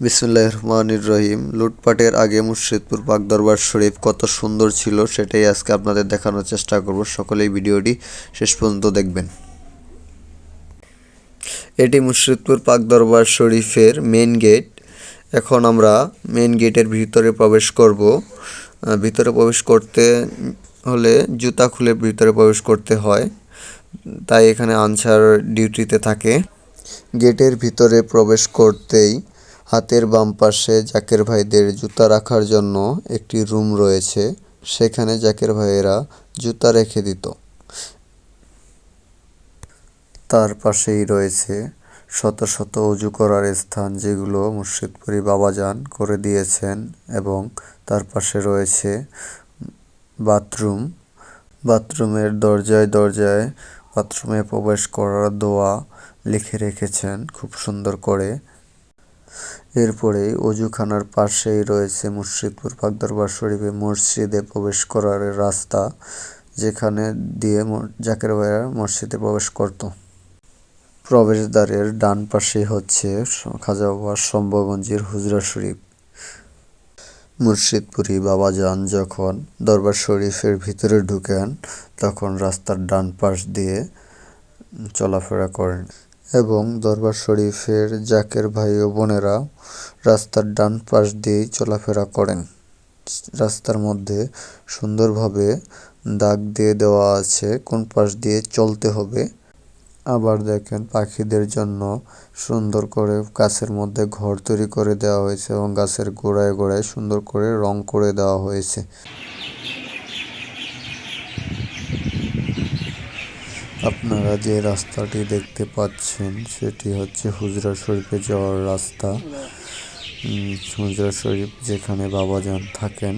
বিসমুল্লাহ রহমানির রহিম। লুটপাটের আগে মুর্শিদপুর পাক দরবার শরীফ কত সুন্দর ছিল সেটাই আজকে আপনাদের দেখানোর চেষ্টা করব। সকলেই ভিডিওটি শেষ পর্যন্ত দেখবেন। এটি মুর্শিদপুর পাক দরবার শরীফের মেন গেট এখন আমরা মেন গেটের ভিতরে প্রবেশ করব। ভিতরে প্রবেশ করতে হলে জুতা খুলে ভিতরে প্রবেশ করতে হয়। তাই এখানে আনসার ডিউটিতে থাকে। গেটের ভিতরে প্রবেশ করতেই হাতের বাম পাশে জাকের ভাইদের জুতা রাখার জন্য একটি রুম রয়েছে। সেখানে জাকের ভাইয়েরা জুতা রেখে দিত। তার পাশেই রয়েছে শত শত অজু করার স্থান যেগুলো মুর্শিদপুরি বাবাজান করে দিয়েছেন এবং তার পাশে রয়েছে বাথরুম। বাথরুমের দরজায় দরজায় বাথরুমে প্রবেশ করার দোয়া লিখে রেখেছেন খুব সুন্দর করে। এরপরেই অজুখানার পাশেই রয়েছে মুর্শিদপুর পাকদরবার শরীফে মসজিদে প্রবেশ করার রাস্তা যেখানে দিয়ে জাকের ভাইয়া মসজিদে প্রবেশ করত। প্রবেশদ্বারের ডান পাশে হচ্ছে খাজা বাবা শম্ভগঞ্জের হুজরা শরীফ। মুর্শিদপুরি বাবাজান যখন দরবার শরীফের ভিতরে ঢুকেন, তখন রাস্তার ডান পাশ দিয়ে চলাফেরা করেন। এবং দরবার শরীফের জাকের ভাই ও বোনেরা রাস্তার ডান পাশ দিয়েই চলাফেরা করেন। রাস্তার মধ্যে সুন্দরভাবে দাগ দিয়ে দেওয়া আছে, কোন পাশ দিয়ে চলতে হবে। আবার দেখেন পাখিদের জন্য সুন্দর করে গাছের মধ্যে ঘর তৈরি করে দেওয়া হয়েছে এবং গাছের গোড়ায় গোড়ায় সুন্দর করে রং করে দেওয়া হয়েছে। আপনারা যে রাস্তাটি দেখতে পাচ্ছেন, সেটি হচ্ছে হুজরা শরীফে যাওয়ার রাস্তা। হুজরা শরীফ যেখানে বাবাজান থাকেন।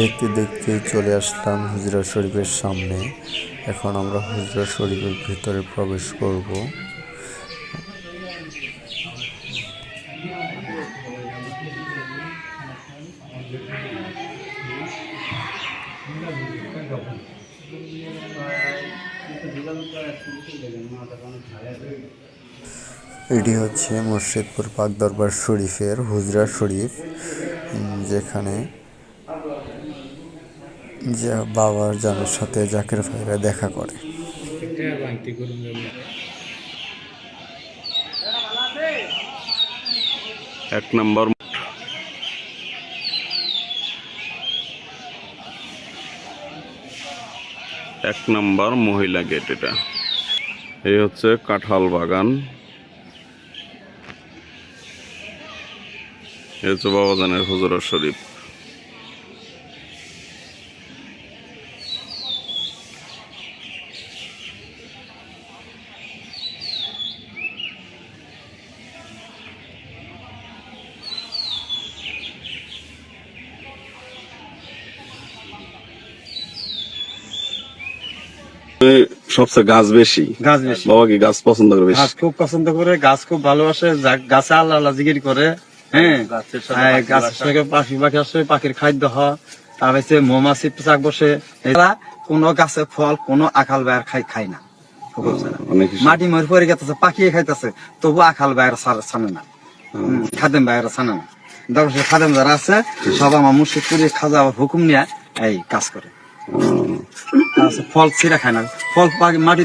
দেখতে দেখতে চলে আসলাম হুজরা শরীফের সামনে। এখন আমরা হুজরা শরীফের ভিতরে প্রবেশ করব। এটি হচ্ছে মুর্শিদপুর পাক দরবার শরীফের হুজরা শরীফ যেখানে যে বাবার জানের সাথে জাকের ভাইরা দেখা করে। এক নম্বর এক নম্বর মহিলা গেট এটা। এই হচ্ছে কাঁঠাল বাগান। এই হচ্ছে বাবাজানের হুজুরা শরীফ। সবচেয়ে গাছ বেশি। গাছ বেশি। বাবা কি গাছ পছন্দ করে বেশি। গাছ খুব পছন্দ করে গাছ খুব ভালোবাসে গাছে আল্লাহ আল্লাহ জিগির করে হ্যাঁ? হ্যাঁ, গাছের সঙ্গে পাখি পাখি আসে পাখির খাদ্য হয়। তার হচ্ছে মৌমাছি পোশাক বসে। এরা কোনো গাছে ফল কোনো আকাল বাইর খাই খায় না। মাটি মরে পড়ে গেছে পাখি খাইতেছে। তবু আকাল বাইর ছানে না। খাদেম বাইরে ছানে না। তারপর সে খাদেম যারা আছে সব আমার মুর্শিদ করে খাজা হুকুম নিয়ে এই কাজ করে। ফল ছিঁড়া খায় না। ফল মাটি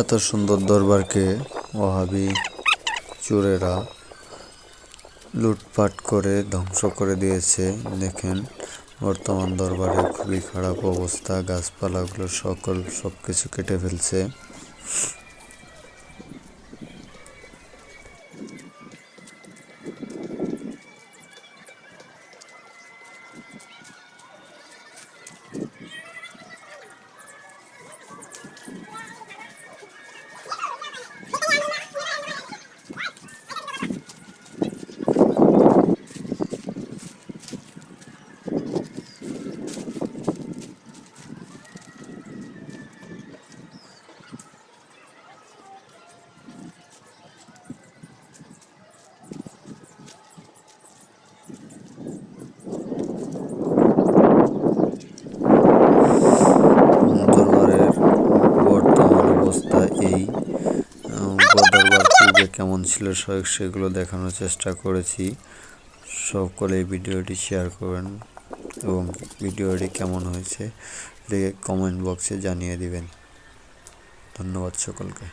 এত সুন্দর দরবারকে ওহাবি চোরেরা লুটপাট করে ধ্বংস করে দিয়েছে। দেখেন, বর্তমান দরবারে খুবই খারাপ অবস্থা। গাছপালাগুলো সকল সব কিছু কেটে ফেলছে। কেমন ছিল সেগুলো দেখানোর চেষ্টা করেছি। সকলে ভিডিওটি শেয়ার করবেন এবং ভিডিওটি কেমন হয়েছে, দেখে কমেন্ট বক্সে জানিয়ে দিবেন। ধন্যবাদ সকলকে।